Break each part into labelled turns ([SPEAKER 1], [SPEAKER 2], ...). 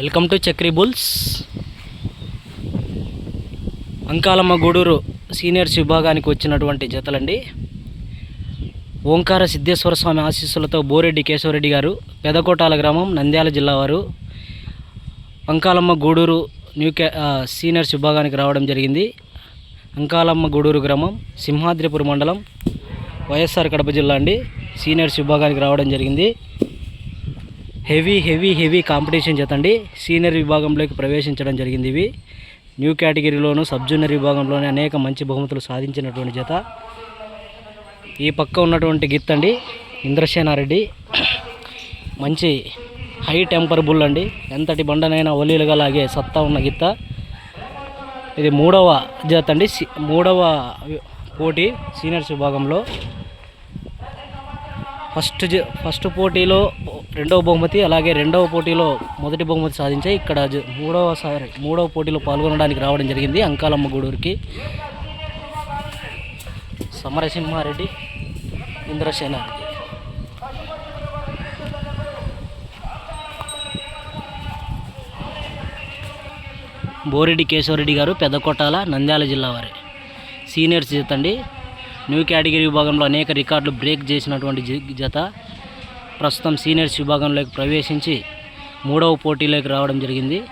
[SPEAKER 1] Welcome to Chakri bulls. Ankalamma Gudur seniors విభాగానికి వచ్చినటువంటి జతలండి. ఓంకార సిద్ధేశ్వర స్వామి ఆశీస్సులతో బోరెడ్డి కేశవరెడ్డి గారు పెదకోటాల గ్రామం నంద్యాల జిల్లా వారు. అంకాలమ్మ గూడూరు న్యూ కే సీనియర్స్ విభాగానికి రావడం జరిగింది. అంకాలమ్మ గూడూరు గ్రామం సింహాద్రిపురం మండలం వైఎస్ఆర్ కడప జిల్లా అండి. సీనియర్స్ విభాగానికి రావడం జరిగింది. హెవీ హెవీ హెవీ కాంపిటీషన్ జత అండి సీనియర్ విభాగంలోకి ప్రవేశించడం జరిగింది ఇవి. న్యూ కేటగిరీలోను సబ్ జూనియర్ విభాగంలోనే అనేక మంచి బహుమతులు సాధించినటువంటి జత. ఈ పక్క ఉన్నటువంటి గిత్ అండి ఇంద్రసేనారెడ్డి. మంచి హై టెంపర్ బుల్ అండి. ఎంతటి బండనైనా ఒలీలుగా లాగే సత్తా ఉన్న గిత్త. ఇది మూడవ జత అండి మూడవ పోటీ సీనియర్స్ విభాగంలో. ఫస్ట్ జ- ఫస్ట్ పోటీలో రెండవ బహుమతి అలాగే రెండవ పోటీలో మొదటి బహుమతి సాధించాయి ఇక్కడ మూడవసారి మూడవ పోటీలో పాల్గొనడానికి రావడం జరిగింది అంకాలమ్మ గూడూరుకి. సమరసింహారెడ్డి ఇంద్రసేనారెడ్డి. బోరెడ్డి కేశవరెడ్డి గారు పెద్దకొట్టాల నంద్యాల జిల్లా వారి. సీనియర్స్ జత అండి. న్యూ కేటగిరీ విభాగంలో అనేక రికార్డులు బ్రేక్ చేసినటువంటి జత. ప్రస్తుతం సీనియర్స్ విభాగంలోకి ప్రవేశించి మూడవ పోటీలోకి రావడం జరిగింది.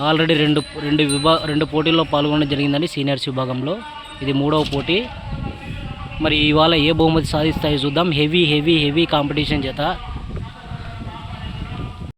[SPEAKER 1] ఆల్రెడీ రెండు రెండు విభా రెండు పోటీల్లో పాల్గొనడం జరిగిందండి సీనియర్స్ విభాగంలో. ఇది మూడవ పోటీ. మరి ఇవాళ ఏ బహుమతి సాధిస్తాయో చూద్దాం. హెవీ హెవీ హెవీ కాంపిటీషన్ చేత